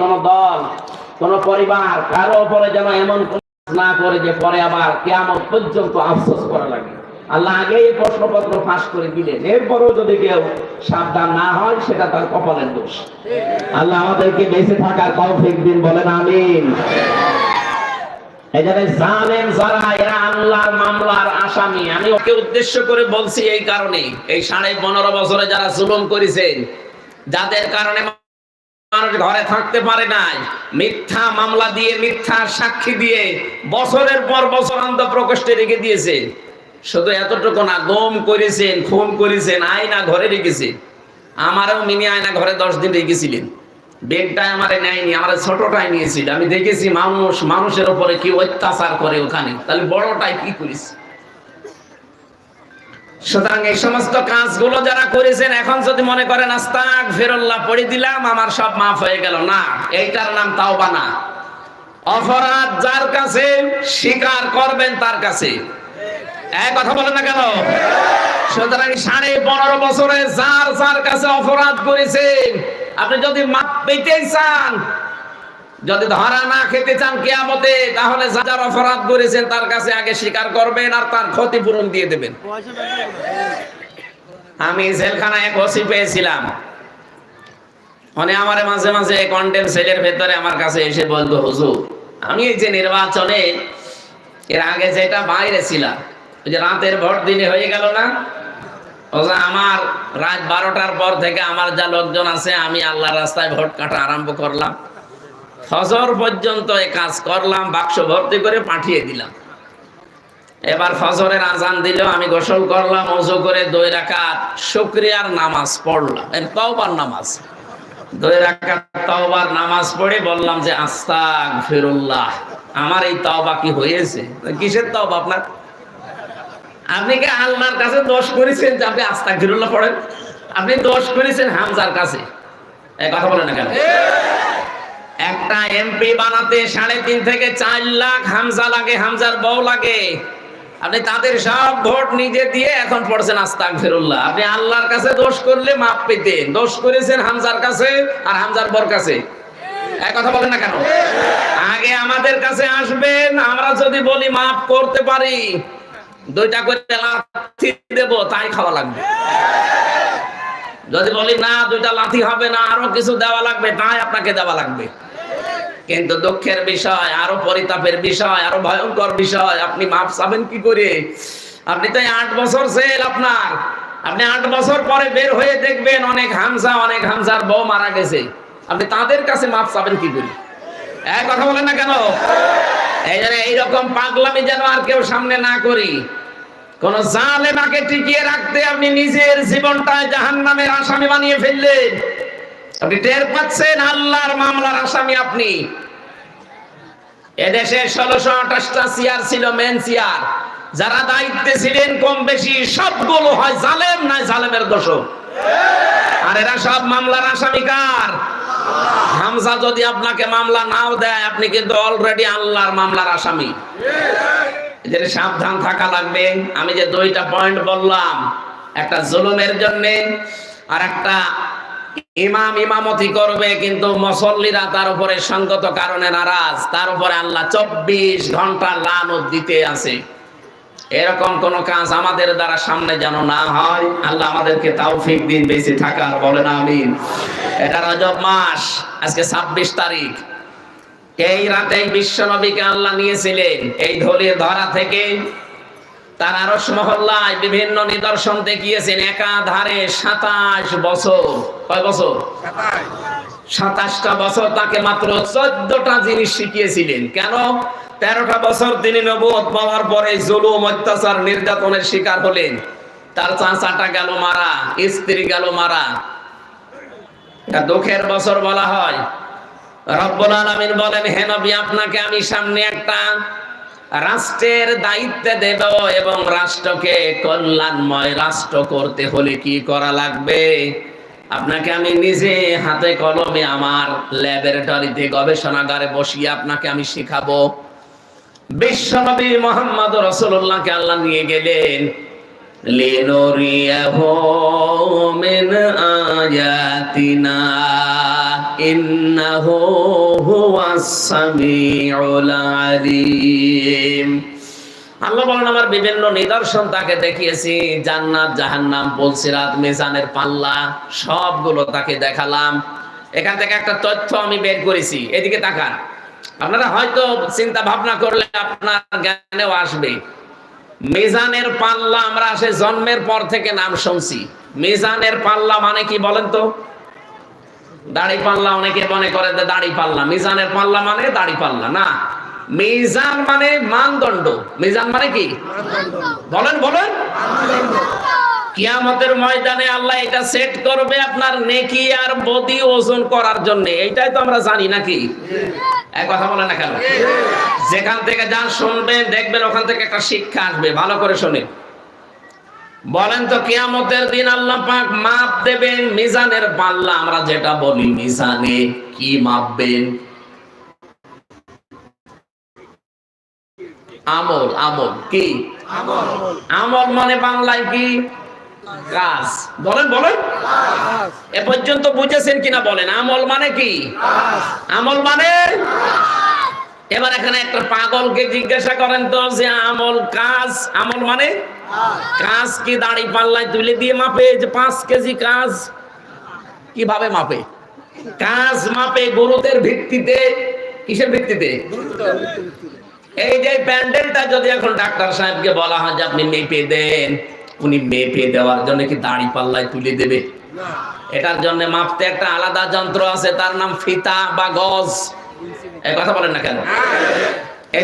কোন দল, কোন পরিবার কারও উপরে যেন এমন না করে যে পরে আবার কেয়ামত পর্যন্ত আফসোস করা লাগে। আল্লাহ প্রশ্নপত্র ফাঁস করে দিলেন। এরপরেও যদি কেউ সাবধান না হয়, সেটা তার কপালের দোষ। আল্লাহ আমাদেরকে বেঁচে থাকার দিন, বলেন আমিন। যারা, এরা আল্লাহর মামলার আসামি। আমি ওকে উদ্দেশ্য করে বলছি এই কারণে এই সাড়ে পনেরো বছরে যারা জুলুম করেছেন, যাদের কারণে মানুষ ঘরে থাকতে পারে নাই। মিথ্যা মামলা দিয়ে, মিথ্যা সাক্ষী দিয়ে বছরের পর বছর অন্ত প্রকোষ্ঠে রেখে দিয়েছে। শুধু এতটুকু না করেছেন করেছেন, আয়না ঘরে রেখেছে। আমারও মিনি আয়না ঘরে দশ দিন রেখেছিলেন। বেগটাই আমারে নেয়নি, আমার ছোটটাই নিয়েছিল। আমি দেখেছি মানুষ, মানুষের উপরে কি অত্যাচার করে ওখানে। তাহলে বড়টাই কি করিস সুতরাং এই সমস্ত কাজগুলো যারা করেছেন, এখন যদি মনে করেন আস্তাক ফেরল্লাহ পড়ে দিলাম, আমার সব মাফ হয়ে গেল। না, এইটার নাম তাওবা না। অপরাধ যার কাছে, স্বীকার করবেন তার কাছে। এক কথা বলেন না কেন? সুতরাং সাড়ে পনেরো বছরে যার যার কাছে অপরাধ করেছেন, আপনি যদি মাপ পেতে চান যদি ধরা না খেতে চান কেয়ামতে, তাহলে যা যার অপরাধ করেছেন তার কাছে আগে স্বীকার করবেন আর তার ক্ষতিপূরণ দিয়ে দেবেন। আমি জেলখানায় এক ওসি পেয়েছিলাম। মানে আমার মাঝে মাঝে কন্টেম সেলের ভেতরে আমার কাছে এসে বলতো, হুজুর, আমি এই যে নির্বাচনে এর আগে যেটা বাইরে ছিলাম, ওই যে রাতের ভোট দিনে হয়ে গেল না? আমার রাত বারোটার পর থেকে আমার যা লোকজন আছে, আমি আল্লাহ রাস্তায় ভোট কাটা আরম্ভ করলাম। ফজর পর্যন্ত এই কাজ করলাম, বাক্স ভর্তি করে পাঠিয়ে দিলাম। এবার ফজরের আজান দিল, আমি গোসল করলাম, অজু করে দুই রাকাত শুক্রিয়ার নামাজ পড়লাম। তওবার নামাজ। দুই রাকাত তওবার নামাজ পড়ে বললাম যে আস্তাক ফিরুল্লাহ আমার এই তওবা কি হয়েছে? কিসের তওবা আপনার? আপনি কি আল্লাহর কাছে দোষ করেছেন যে আপনি আস্তাক ফিরুল্লাহ পড়েন? আপনি দোষ করেছেন হামজার কাছে। এই কথা বলেন না কেন? একটা এমপি বানাতে সাড়ে তিন থেকে চার লাখ হামজা লাগে, হামজার বউ লাগে। আপনি তাদের সব ভোট নিজে দিয়ে এখন পড়ছেন আস্তাক ফেরুল্লাহ আপনি আল্লাহর কাছে দোষ করলে মাপ পেতেন। দোষ করেছেন হামজার কাছে আর হামজার বর কাছে। এক কথা বলেন না কেন? আগে আমাদের কাছে আসবেন, আমরা যদি বলি মাফ করতে পারি, দুইটা করে লাথি দেব, তাই খাওয়া লাগবে। যদি বলি না, দুইটা লাথি হবে না, আরও কিছু দেওয়া লাগবে, তাই আপনাকে দেওয়া লাগবে। কিন্তু দুঃখের বিষয়, আরও পরিতাপের বিষয়, আরও ভয়ঙ্কর বিষয়, আপনি মাপ চাবেন কি করে? আপনি তো আট বছর জেল আপনার। আপনি আট বছর পরে বের হয়ে দেখবেন অনেক হামজা, অনেক হামজার বউ মারা গেছে। আপনি তাদের কাছে মাপ চাবেন কি করে? এক কথা বলেন না কেন? এই জন্য এইরকম পাগলামি যেন আর কেউ সামনে না করি। কোন জালেমাকে টিকিয়ে রাখতে আপনি নিজের জীবনটা জাহান্নামের আসামি বানিয়ে ফেললেন। আপনি টের পাচ্ছেন আল্লাহর মামলার আসামি আপনি। এদেশে ষোলোশো আঠাশটা চেয়ার ছিল মেন চেয়ার যারা দায়িত্বে ছিলেন কম বেশি, সবগুলো হয় জালেম নয় জালেমের দোষক। আর এরা সব মামলার আসামি কার? হামজা যদি আপনাকে মামলা নাও দেয়, আপনি কিন্তু অলরেডি আল্লাহর মামলার আসামি। এদের সাবধান থাকা লাগবে। আমি যে দুইটা পয়েন্ট বললাম, একটা জুলুমের জন্য আর একটা ইমাম ইমামতি করবে, কিন্তু মুসল্লিরা তার উপরে সঙ্গত কারণে নারাজ। তার উপরে আল্লাহ চব্বিশ ঘণ্টা লানত দিতে আছে। এরকম কোন কাজ আমাদের দ্বারা সামনে যেন না হয়, আল্লাহ আমাদেরকে তাওফিক দিন, বেঁচে থাকার, বলেন আমিন। এটা রজব মাস, আজকে ছাব্বিশ তারিখ। এই রাতে বিশ্ব নবীকে আল্লাহ নিয়েছিলেন, এই ধলির ধরা থেকে তার আরস মহল্লায় বিভিন্ন নিদর্শন দেখিয়েছেন একাধারে সাতাশ বছর। কয় বছর? সাতাশটা বছর তাকে মাত্র চোদ্দটা জিনিস শিখিয়েছিলেন। কেন? তেরোটা বছর তিনি নবুয়ত পাওয়ার পরে জুলুম, অত্যাচার, নির্যাতনের শিকার হলেন। তার চাচাটা গেল মারা, স্ত্রী গেল মারা। দুঃখের বছর বলা হয়। রব্বুল আলামিন বলেন, হে আপনাকে আমি সামনে একটা রাষ্ট্রের দায়িত্বে দেব এবং রাষ্ট্রকে কল্যাণময় রাষ্ট্র করতে হলে কি করা লাগবে? আপনাকে আমি নিজে হাতে কলমে আমার ল্যাবরেটরিতে গবেষণাগারে বসিয়ে আপনাকে আমি শিখাবো। বিশ্বনবী মোহাম্মদ রসুল্লাহকে আল্লাহ নিয়ে গেলেন, লিনুরিয়াহু মিন আয়াতিনা। ইন্নাহু হুয়াস সামিউল আলিম। আল্লাহ বলেন, আমার বিভিন্ন নিদর্শন তাকে দেখিয়েছি। জান্নাত, জাহান্নাম, বলসিরাত, মিজানের পাল্লা, সবগুলো তাকে দেখালাম। এখান থেকে একটা তথ্য আমি বের করেছি। এদিকে তাকান। আপনারা হয়তো চিন্তা ভাবনা করলে আপনার জ্ঞানেও আসবে। মিজানের পাল্লা আমরা আসে জন্মের পর থেকে নাম শুনছি। মিজানের পাল্লা মানে কি বলেন তো? দাড়ি পাল্লা অনেকে মনে করে যে দাড়ি পাল্লা। মিজানের পাল্লা মানে দাড়ি পাল্লা না। মিজান মানে মানদণ্ড। মিজান মানে কি? বলেন বলেন। কিয়ামতের ময়দানে আল্লাহ এটা সেট করবে আপনার নেকি আর বদি ওজন করার জন্য। এইটাই তো আমরা জানি নাকি? এক কথা বলে না কেন? যেখান থেকে যা শুনবেন দেখবেন ওখান থেকে একটা শিক্ষা আসবে। ভালো করে শুনে বলেন তো কিয়ামতের দিন আল্লাহ পাক মাপ দেবেন, মিজানের পাল্লা আমরা যেটা বলি মিজানে কি মাপবেন? আমল আমল কি? আমল মানে বাংলায় কি? কাজ। বলেন বলেন। এ পর্যন্ত বুঝেছেন কিনা বলেন? আমল মানে কি? আমল মানে? এবার এখানে একটা পাগলকে জিজ্ঞাসা করেন তো যে আমল কাজ আমল মানে? কাজ। কি দাড়ি পাল্লায় তুলে দিয়ে মাপে? যে পাঁচ কেজি কাজ। কীভাবে মাপে? কাজ মাপে গুরুতের ভিত্তিতে। কিসের ভিত্তিতে? এই যে প্যান্ডেলটা যদি এখন ডাক্তার সাহেবকে বলা হয় যে আপনি মেপে দেন উনি মেপে দেওয়ার জন্য কি দাড়ি পাল্লায় তুলে দেবে? এটার জন্য মাপতে একটা আলাদা যন্ত্র আছে তার নাম ফিতা বা গজ। এই কথা বলেন না কেন?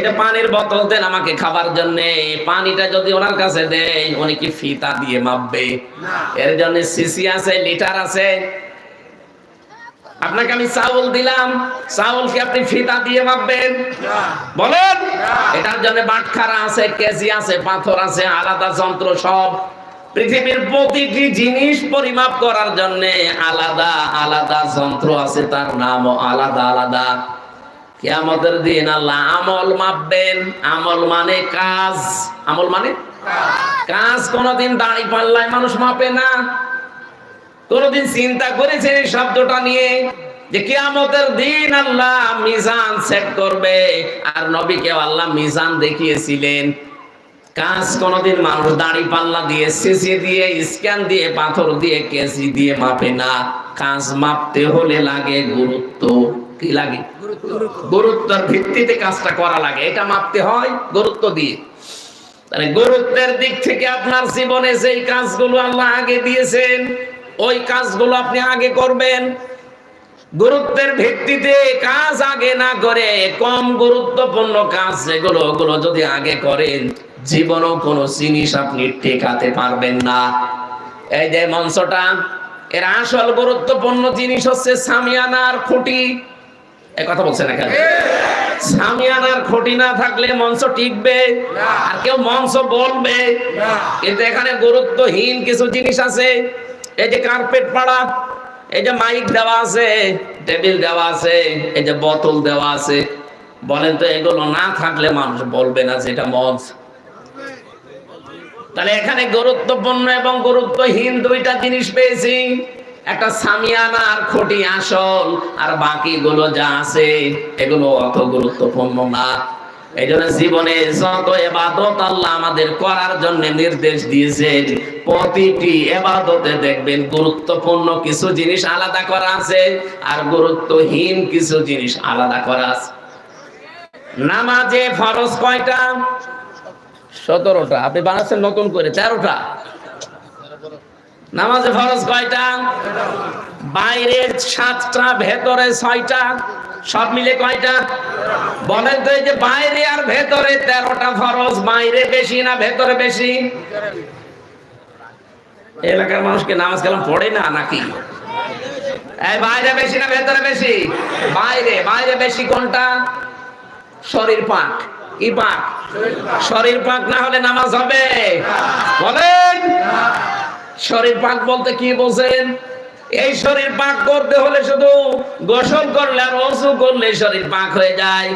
যে পানির বোতল দেন আমাকে খাবার জন্য, পানিটা যদি ওনার কাছে দেয়, উনি কি ফিতা দিয়ে মাপবে? এর জন্য সিসি আছে, লিটার আছে। আপনাকে আমি চাউল দিলাম, চাউল কি আপনি ফিতা দিয়ে মাপবেন? বলেন। এটার জন্য বাটখারা আছে, কেজি আছে, পাথর আছে, আলাদা যন্ত্র সব। পৃথিবীর প্রতিটি জিনিস পরিমাপ করার জন্য আলাদা আলাদা যন্ত্র আছে, তার নামও আলাদা আলাদা। কিয়ামতের দিন আল্লাহ আমল মাপবেন। আমল মানে কাজ। আমল মানে কাজ। কোনদিন দাড়ি পাল্লায় মানুষ মাপে না। কোনদিন চিন্তা করেছেন এই শব্দটা নিয়ে যে কিয়ামতের দিন আল্লাহ মিজান সেট করবে। আর নবীকে আল্লাহ মিজান দেখিয়েছিলেন। কাজ কোনদিন মানুষ দাড়ি পাল্লা দিয়ে, সিসি দিয়ে, স্ক্যান দিয়ে, পাথর দিয়ে কেসি দিয়ে মাপে না। কাজ মাপতে হলে লাগে গুরুত্ব। কি লাগে? গুরুত্বের ভিত্তিতে কাজটা করা লাগে। এটা মাপতে হয় গুরুত্ব দিয়ে। তাহলে গুরুত্বের দিক থেকে আপনার জীবনে যেই কাজগুলো আল্লাহ আগে দিয়েছেন ওই কাজগুলো আপনি আগে করবেন। গুরুত্বের ভিত্তিতে কাজ আগে না করে কম গুরুত্বপূর্ণ কাজ যেগুলো ওগুলো যদি আগে করেন জীবনও কোনো জিনিস আপনি টেকাতে পারবেন না। এই যে মঞ্চটা এর আসল গুরুত্বপূর্ণ জিনিস হচ্ছে সামিয়ানার খুঁটি। কথা বলছেন এখানে সামিয়ানার খুঁটি না থাকলে মঞ্চ টিকবে আর কেউ মঞ্চ বলবে। কিন্তু এখানে গুরুত্বহীন কিছু জিনিস আছে। এই যে কার্পেট পাড়া এই যে মাইক দেওয়া আছে টেবিল দেওয়া আছে এই যে বোতল দেওয়া আছে। বলেন তো এগুলো না থাকলে মানুষ বলবে না যে এটা মঞ্চ। তাহলে এখানে গুরুত্বপূর্ণ এবং গুরুত্বহীন দুইটা জিনিস পেয়েছি। একটা সামিয়ানা আর খুঁটি আসল, আর বাকিগুলো যা আছে, এগুলো অত গুরুত্বপূর্ণ না। এই জন্য জীবনে যত এবাদত আল্লাহ আমাদের করার জন্য নির্দেশ দিয়েছেন, প্রতিটি এবাদতে দেখবেন গুরুত্বপূর্ণ কিছু জিনিস আলাদা করা আছে, আর গুরুত্বহীন কিছু জিনিস আলাদা করা আছে। নামাজে ফরজ কয়টা? সতেরোটা। আপনি বানাচ্ছেন নতুন করে, তেরোটা। নামাজে ফরজ কয়টা? বাইরে সাতটা, ভেতরে ছয়টা, সব মিলে কয়টা? বলেন তো এই যে বাইরে আর ভেতরে তেরোটা ফরজ, বাইরে বেশি না ভেতরে বেশি? এলাকার মানুষকে নামাজ কালাম পড়ে না নাকি? বাইরে বেশি না ভেতরে বেশি? বাইরে বাইরে বেশি কোনটা? শরীর পাক। কি পাক? শরীর পাক না হলে নামাজ হবে? বলেন। শরীর পাক বলতে কি বোঝেন? এই শরীর পাক করতে হলে শুধু গোসল করলে আর অজু করলে শরীর পাক হয়ে যায়।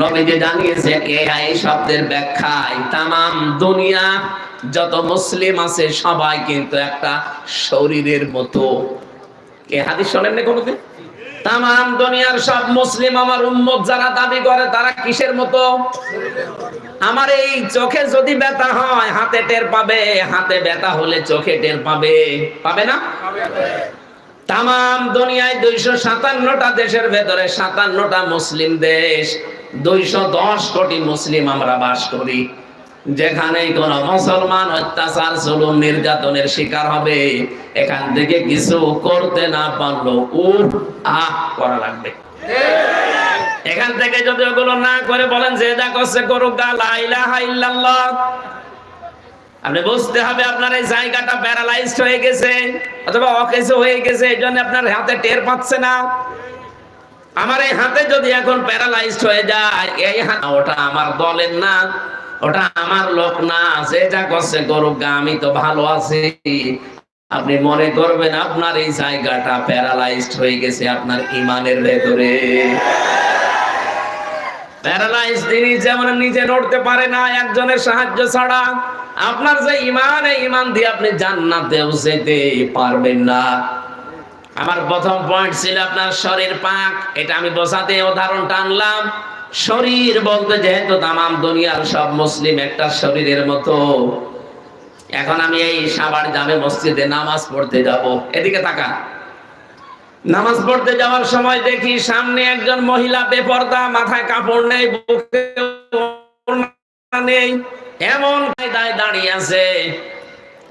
নবীজি জানিয়েছে কে এই শব্দের ব্যাখ্যায় তামাম দুনিয়া, যত মুসলিম আছে সবাই কিন্তু একটা শরীরের মতো। এ হাদিস শোনেন না কোনোদিন? তাম দুনিয়ার সব মুসলিম আমার উম্মত যারা দাবি করে, তারা কিসের মতো? আমার এই চোখে যদি ব্যথা হয়, হাতে টের পাবে। হাতে ব্যথা হলে চোখে টের পাবে। পাবে না? তাম দুনিয়ায় দুইশো সাতান্নটা দেশের ভেতরে সাতান্নটা মুসলিম দেশ, দুইশো দশ কোটি মুসলিম আমরা বাস করি। যেখানে কোন মুসলমান অত্যাচার, জুলুম, নির্যাতনের শিকার হবে, এখান থেকে কিছু করতে না পারল উফ, আহ, করা লাগবে। এখান থেকে যদি ওগুলো না করে বলেন যে যা করছে করুক ইল্লাল্লাহ। আপনি বুঝতে হবে আপনার এই জায়গাটা প্যারালাইজড হয়ে গেছে, অথবা অকেজ হয়ে গেছে, এই জন্য আপনার হাতে টের পাচ্ছে না। আমার এই হাতে যদি এখন প্যারালাইজড হয়ে যায়, এই হাত ওটা আমার দলের না ওটা আমার লোক না যে যা করছে করুক গা, আমি তো ভালো আছি। আপনি মনে করবেন আপনার এই জায়গাটা প্যারালাইজড হয়ে গেছে আপনার ইমানের ভেতরে। প্যারালাইজ তিনি যেমন নিজে নড়তে পারে না একজনের সাহায্য ছাড়া আপনার যে ইমান এই ইমান দিয়ে আপনি জান্নাতেও যেতে পারবেন না। আমার প্রথম পয়েন্ট ছিল আপনার শরীর পাক এটা আমি বোঝাতে উদাহরণ টানলাম শরীর বলতে যেহেতু তামাম দুনিয়ার সব মুসলিম একটা শরীরের মতো, এখন আমি এই সাবার জামে মসজিদে নামাজ পড়তে যাব। এদিকে তাকান। নামাজ পড়তে যাওয়ার সময় দেখি সামনে একজন মহিলা বেপর্দা, মাথায় কাপড় নেই, বুকে নেই, এমন কায়দায় দাঁড়িয়ে আছে।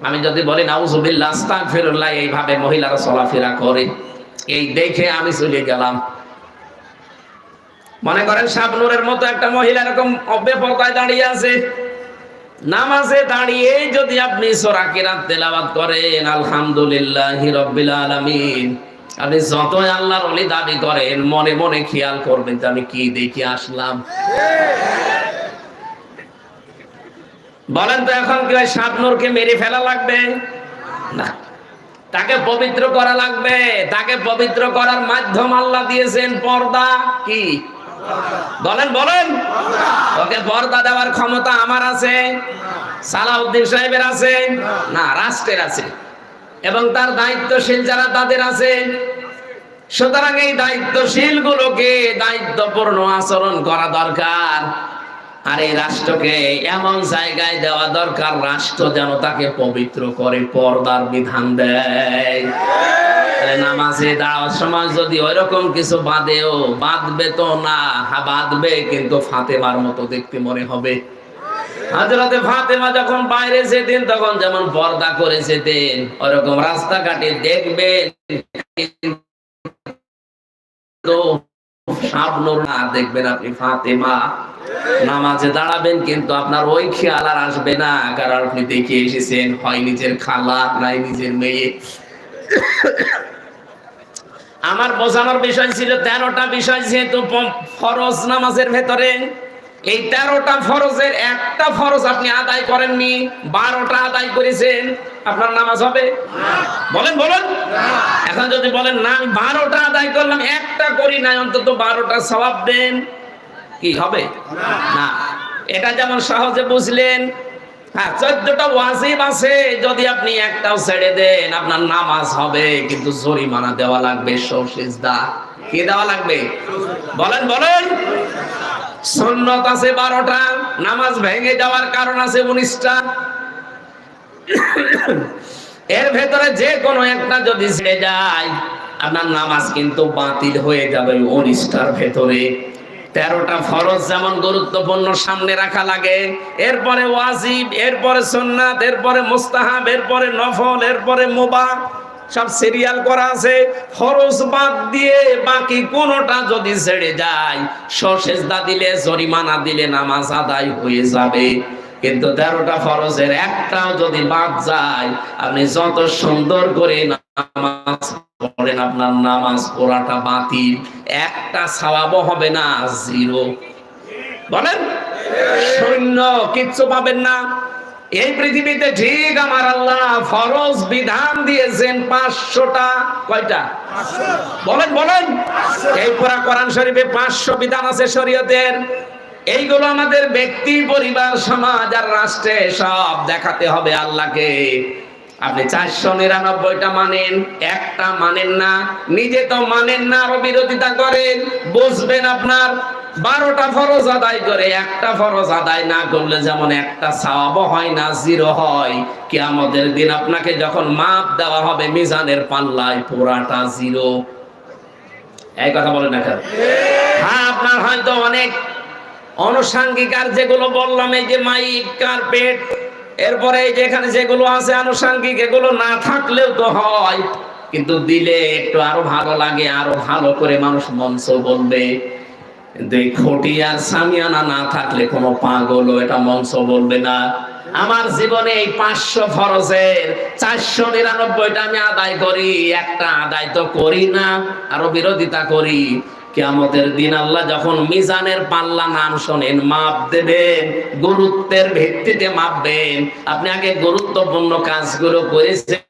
আমি যদি বলি, নাউজুবিল্লাহ, আস্তাগফিরুল্লাহ, এইভাবে মহিলারা চলাফেরা করে। এই দেখে আমি চলে গেলাম। মনে করেন শাবনুরের মতো একটা মহিলা এরকম বেপর্দায় দাঁড়িয়ে আছে। নামাজে দাঁড়িয়ে যদি আপনি সোরা তেলাওয়াত করেন, আলহামদুলিল্লাহি রাব্বিল আলামিন। আপনি যতই আল্লাহর ওলি দাবি করেন, মনে মনে খেয়াল করবেন যে আমি কি দেখে আসলাম। বলেন তো এখন কি ওই শাবনুরকে মেরে ফেলা লাগবে? না। তাকে পবিত্র করা লাগবে। তাকে পবিত্র করার মাধ্যম আল্লাহ দিয়েছেন পর্দা। কি? বলেন বলেন। ওকে পর্দা দেওয়ার ক্ষমতা আমার আছে, সালাউদ্দিন সাহেবের আছে, না, রাষ্ট্রের আছে। এবং তার দায়িত্বশীল যারা তাদের আছে, সুতরাং এই দায়িত্বশীল গুলোকে দায়িত্বপূর্ণ আচরণ করা দরকার। আর এই রাষ্ট্রকে এমন জায়গায় দেওয়া দরকার, রাষ্ট্র যেন তাকে পবিত্র করে, পর্দার বিধান দেয়। নামাজে সময় যদি ওইরকম কিছু বাঁধেও বাঁধবে তো না বাঁধবে কিন্তু ফাতেমার মতো দেখতে মনে হবে। হাজরাতে ফাতেমা যখন বাইরে যেতেন, তখন যেমন পর্দা করে যেতেন, ওরকম রাস্তাঘাটে দেখবেন দেখবেন আপনি ফাতেমা। নামাজে দাঁড়াবেন কিন্তু আপনার ওই খেয়াল আর আসবে না, কারণ আপনি দেখে এসেছেন, হয় নিজের খালা, নাই নিজের মেয়ে। আমার বোঝানোর বিষয় ছিল, তেরোটা বিষয় যেহেতু ফরজ নামাজের ভেতরে, এই তেরোটা ফরজের একটা ফরজ আপনি আদায় করেননি, বারোটা আদায় করেছেন, আপনার নামাজ হবে? বলেন বলেন। এখন যদি বলেন, না, আমি বারোটা আদায় করলাম, একটা করি নাই, অন্তত বারোটা সবাব দেন। কি, হবে? না। এটা যেমন সহজে বুঝলেন হ্যাঁ চোদ্দটা ওয়াজিব আছে, যদি আপনি একটাও ছেড়ে দেন, আপনার নামাজ হবে, কিন্তু জরিমানা দেওয়া লাগবে সৌসিজদা কি দেওয়া লাগবে? বলেন বলেন। সুন্নত আছে বারোটা, নামাজ ভেঙে যাওয়ার কারণ আছে উনিশটা। এর ভেতরে যে কোনো একটা যদি ছেড়ে যায়, আপনার নামাজ কিন্তু বাতিল হয়ে যাবে উনিশটার ভেতরে। তেরোটা ফরজ যেমন গুরুত্বপূর্ণ সামনে রাখা লাগে। এরপরে ওয়াজিব, এরপরে সন্ন্যাত এরপরে মোস্তাহাব, এরপরে নফল, এরপরে মোবা, সব সিরিয়াল করা আছে। ফরজ বাদ দিয়ে বাকি কোনোটা যদি ছেড়ে যায় সশেষদা দিলে জরিমানা দিলে নামাজ আদায় হয়ে যাবে। কিন্তু তেরোটা ফরজের একটাও যদি বাদ যায় আপনি যত সুন্দর করে নামাজ পড়েন আপনার নামাজ পড়াটা বাতিল। একটা সওয়াবও হবে না জিরো। বলেন? শূন্য কিচ্ছু পাবেন না। এই পৃথিবীতে ঠিক আমার আল্লাহ ফরজ বিধান দিয়েছেন পাঁচশোটা। কয়টা? বলেন বলেন। এই পুরা কোরআন শরীফে পাঁচশো বিধান আছে শরীয়তের। এইগুলো আমাদের ব্যক্তি, পরিবার, সমাজ আর রাষ্ট্রে সব দেখাতে হবে আল্লাহকে। আপনি চারশো নিরানব্বইটা মানেন, একটা মানেন না, নিজে তো মানেন না, আরও বিরোধিতা করেন, বুঝবেন আপনার, বারোটা ফরজ আদায় করে, একটা ফরজ আদায় না করলে যেমন একটা সওয়াব হয় না, জিরো হয়। কি আমাদের দিন আপনাকে যখন মাপ দেওয়া হবে, মিজানের পাল্লায় পুরাটা জিরো। এই কথা বলেন না হ্যাঁ আপনার হয়তো অনেক আনুষাঙ্গিক আর যেগুলো বললাম, এই যে মাইক, কার্পেট, এরপরে এই যে এখানে যেগুলো আছে আনুষাঙ্গিক, এগুলো না থাকলেও তো হয়। কিন্তু দিলে একটু আরও ভালো লাগে, আরও ভালো করে মানুষ মঞ্চ বলবে। কিন্তু খটি আর সামিয়ানা না থাকলে কোনো পাগলও এটা মঞ্চ বলবে না। আমার জীবনে এই পাঁচশো ফরজের চারশো নিরানব্বইটা আমি আদায় করি, একটা আদায় তো করি না, আরও বিরোধিতা করি। কেয়ামতের দিন আল্লাহ যখন মিজানের পাল্লা নাম শোনেন, মাপ দেবেন, গুরুত্বের ভিত্তিতে মাপবেন। আপনি আগে গুরুত্বপূর্ণ কাজগুলো করেছেন।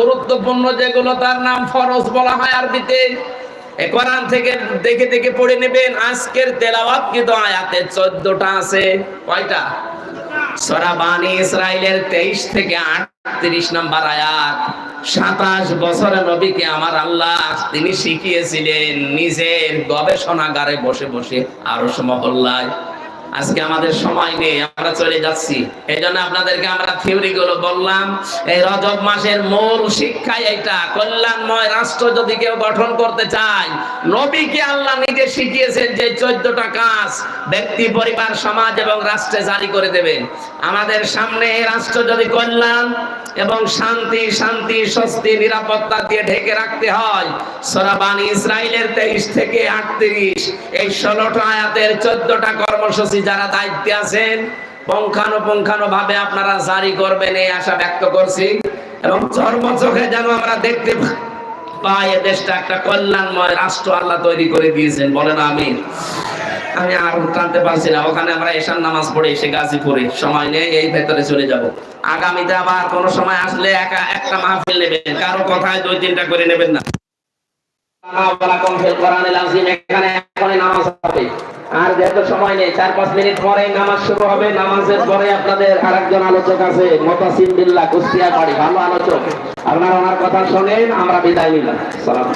গুরুত্বপূর্ণ যেগুলো তার নাম ফরজ বলা হয় আরবিতে কোরআন থেকে দেখে দেখে পড়ে নেবেন, আজকের তেলাওয়াত কিন্তু আয়াতে চোদ্দটা আছে। কয়টা? সরা বানি ইসরাইলের তেইশ থেকে আটত্রিশ নম্বর আয়াত, সাতাশ বছরে নবীকে আমার আল্লাহ তিনি শিখিয়েছিলেন নিজের গবেষণাগারে বসে বসে আরও মহল্লায়। আজকে আমাদের সময় নেই, আমরা চলে যাচ্ছি। এই জন্য আপনাদেরকে আমরা থিওরি গুলো বললাম, এই রজব মাসের মূল শিক্ষা এটা। কল্যাণময় রাষ্ট্র যদি কেউ গঠন করতে চায়, নবীকে আল্লাহ নিজে শিখিয়েছেন যে চোদ্দটা কাজ ব্যক্তি, পরিবার, সমাজ এবং রাষ্ট্রে জারি করে দেবেন। আমাদের সামনে এই রাষ্ট্র যদি কল্যাণ এবং শান্তি শান্তি, স্বস্তি, নিরাপত্তা দিয়ে ঢেকে রাখতে হয় সরাবানি ইসরায়েলের তেইশ থেকে আটত্রিশ, এই ষোলোটা আয়াতের চোদ্দটা কর্মসূচি যারা দায়িত্বে আছেন পঙ্খানুপুঙ্খানু ভাবে আপনারা জারি করবেন এই আশা ব্যক্ত করছি। এবং চর্ম চোখে যেন আমরা দেখতে পাই, এ দেশটা একটা কল্যাণময় রাষ্ট্র আল্লাহ তৈরি করে দিয়েছেন। বলেন আমি আমি আর টানতে পারছি না। ওখানে আমরা এশার নামাজ পড়ে, এসে গাজীপুরে সময় নেই, এই ভেতরে চলে যাব। আগামীতে আবার কোনো সময় আসলে একা একটা মাহফিল নেবেন। কারও কথায় দুই তিনটা করে নেবেন না। এখানে নামাজ হবে। আর যেহেতু সময় নেই, চার পাঁচ মিনিট পরে নামাজ শুরু হবে। নামাজের পরে আপনাদের আরেকজন আলোচক আছে, মতাসিম বিল্লা কুষ্টিয়া বাড়ি ভালো আলোচক। আপনারা ওনার কথা শোনেন, আমরা বিদায় নিলাম। সালাম।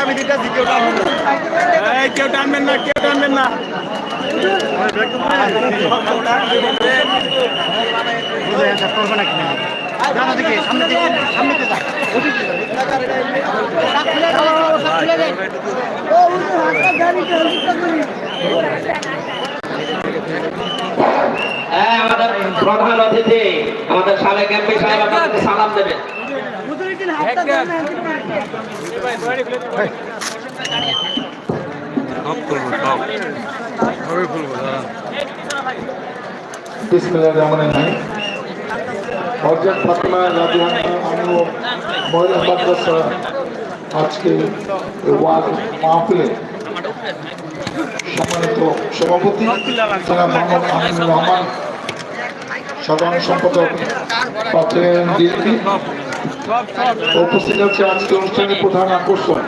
আমি দিতে কেউ টানবেন না। কেউ টানবেন না কেউ টানবেন না। হ্যাঁ, আমাদের প্রধান অতিথি আমাদের সাবেক এমপি সাহেব আপনাদেরকে সালাম দেবেন। ফাতিমা মহিলা মাদ্রাসা আজকে ওয়াজ মাহফিলে সম্মানিত সভাপতি মোহাম্মদ আমিনুর রহমান সাধারণ সম্পাদক উপস্থিত আছে আজকে অনুষ্ঠানের প্রধান আকর্ষণ,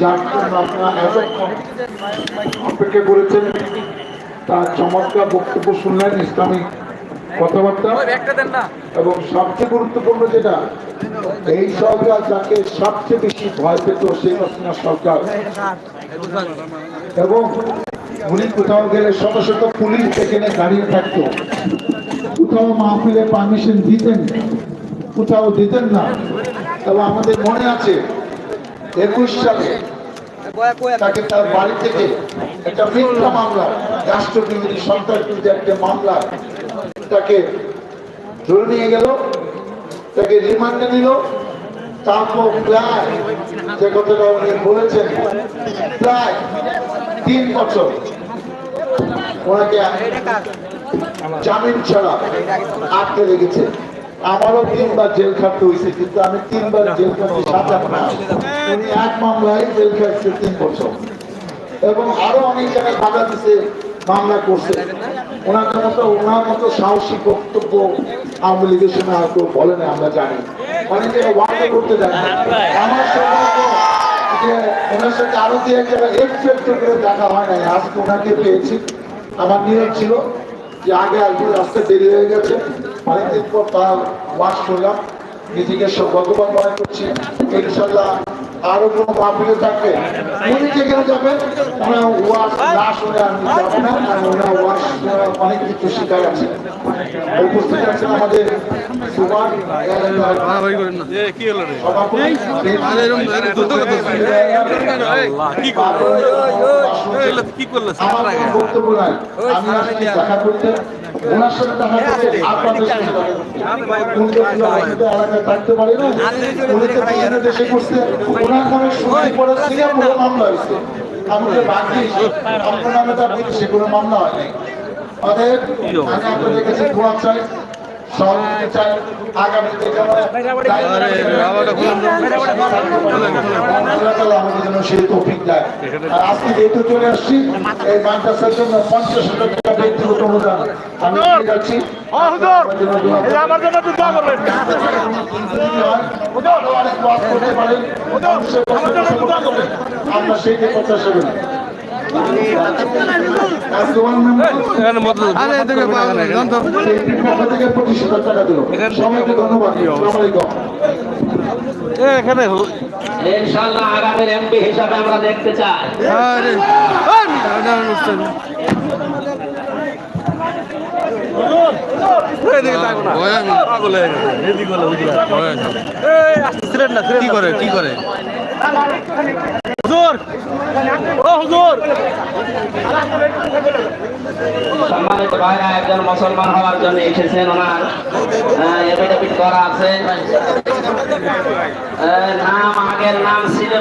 যার জন্য আপনারা অপেক্ষা করেছেন। তার চমৎকার বক্তব্য শুনলেন ইসলামিক কথাবার্তা। এবং সবচেয়ে গুরুত্বপূর্ণ যেটা, এই সরকার যাকে সবচেয়ে বেশি ভয় পেত শেখ হাসিনা সরকার। এবং উনি কোথাও গেলে শত শত পুলিশ সেখানে দাঁড়িয়ে থাকতো। কোথাও মাহফিলে পারমিশন দিতেন, কোথাও দিতেন না। তবে আমাদের মনে আছে, একুশ সালে তাকে তার বাড়ি থেকে একটা মিথ্যা মামলা, রাষ্ট্রবিরোধী সন্ত্রাস বিরোধী একটা মামলা, তাকে ধরে নিয়ে গেল, তাকে রিমান্ডে নিল। তারপর প্রায়, যে কথাটা উনি বলেছেন, প্রায় তিন বছর ওনাকে জামিন ছাড়া আটকে রেখেছে। আমারও তিনবার জেল খাটতে হয়েছে, কিন্তু আমি তিনবার জেল খাটতে সাজা উনি এক মামলায় জেল খাটছে তিন বছর। এবং আরও অনেক জায়গায় বাধা দিছে, মামলা করছে। ওনার ওনার মতো সাহসী বক্তব্য আওয়ামী লীগের বলে না, আমরা জানি। করতে আমার যে ওনার সাথে আরও এক জায়গায় করে দেখা হয় নাই। আজকে ওনাকে পেয়েছি। আমার নিয়ম ছিল। যে আগে আসবে রাস্তা দেরি হয়ে গেছে, অনেকদিন পর তার ওয়াশ করলাম। নিজেকে সৌভাগ্যবান মনে করছি। ইনশাল্লাহ আরও কোনো মাহফিলে থাকবে। উনি যেখানে যাবেন ওনার ওয়াশ না শুনে আমি যাব না আর ওনার ওয়াশ অনেক কিছু শিকার আছে। উপস্থিত আছেন আমাদের কি করল কোনো দেখা করতে ওনার সাথে দেখা করতে আপনাদের সাথে আমাদের এলাকায় থাকতে পারে না উনি তো বিভিন্ন দেশে করছে ওনার নামে শুনানি পরে সিঙ্গাপুরে মামলা হয়েছে আমি বাকি আপনার নামে তার বিদেশে কোনো মামলা হয় নাই অতএব আমি আপনাদের কাছে দোয়া চাই সহযোগিতা চাই আগামীতে আমাদের জন্য সেই তৌফিক দেয় আর আজকে যেহেতু চলে আসছি এই মাদ্রাসার জন্য পঞ্চাশ হাজার টাকা ব্যক্তিগত অনুদান আমি যাচ্ছি আমার জন্য দোয়া করবেন। অনেক করতে পারেন সেই পক্ষ হাজার এখানে ইনশাআল্লাহ আগামীর এমপি হিসাবে আমরা দেখতে চাই। কি করে কি করে? হুজুর! ও হুজুর! সম্মানিত ভাইরা একজন মুসলমান হওয়ার জন্য এসেছেন ওনার। এফিডেভিট করা আছে। নাম আগের নাম ছিল।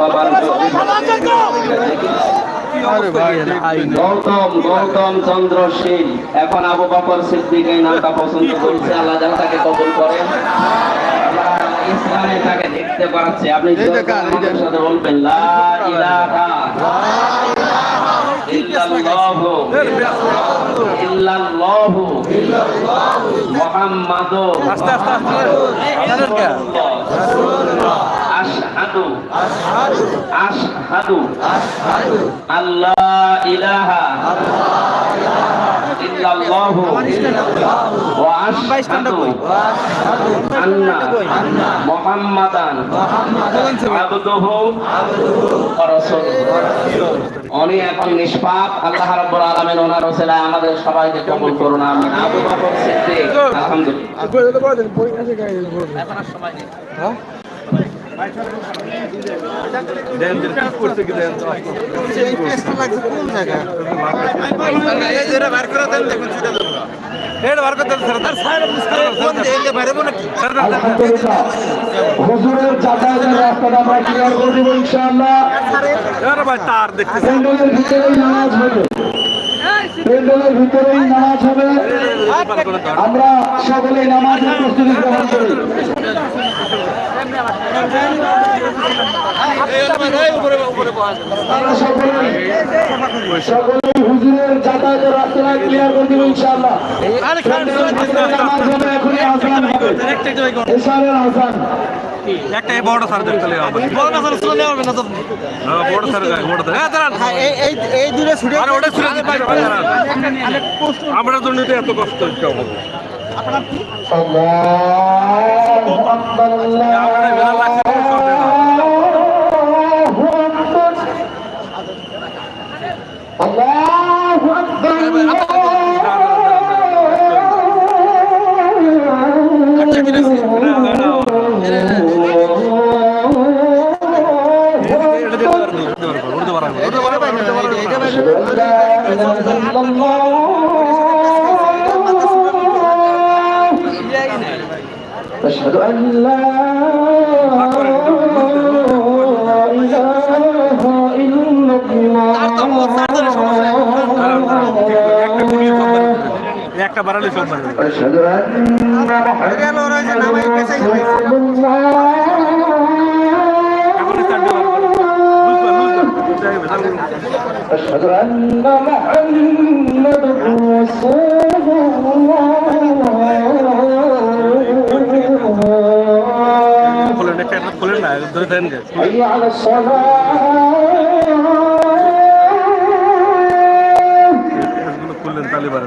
বাবার গৌতম গৌতম চন্দ্র শীল। এখন আবু বকর সিদ্দিক এই নামটা পছন্দ করছে আল্লাহ যেন তাকে কবুল করেন ইসলামে তাকে দেখতে পাচ্ছি। আপনি সাথে বলবেন লা ইলাহা ইল্লাল্লাহু ইল্লাল্লাহু মুহাম্মাদুর আস্তে আস্তে আস্তে। আশহাদু আশহাদু আশহাদু আশহাদু আল্লাহ ইলাহা আল্লাহ ইল্লাল্লাহু ওয়া আশহাদু আন্না মুহাম্মাদান আবদুহু ওয়া রাসূলুহু উনি এখন নিষ্পাপ আল্লাহ রাব্বুল আলামিন ওনার ওসিলায় আমাদের সবাইকে কবুল করুন আমিন আবু বকর সিদ্দিক আলহামদুলিল্লাহ আলহামদুলিল্লাহ হুজুরের যাতায়াতের রাস্তাটা আমরা ক্লিয়ার করে দেবো ইনশাআল্লাহ তার দেখতে নামাজ হবে প্যান্ডেলের ভিতরেই নামাজ হবে। আমরা সকলে নামাজের প্রস্তুতি গ্রহণ করি। সকলেই হুজুরের যাতায়াতের রাস্তাটা ক্লিয়ার করে দেবো ইনশাআল্লাহ। প্যান্ডেলের ভিতরে হবে হবে একটা বড় সার দেখতে বড় না সার চলে যাবে না তো। বড় সার বড় হ্যাঁ দাঁড়ান। এই এই দূরে ছুটে আর ওটা ছিল আমরা জন্য তো এত কষ্ট হচ্ছে আমাদের। أشهد أن لا إله إلا الله. أشهد أن محمدا اشهد ان محمدا رسول الله. একটা হাত খোলেন না ধরে ধরেন খুললেন তালিবার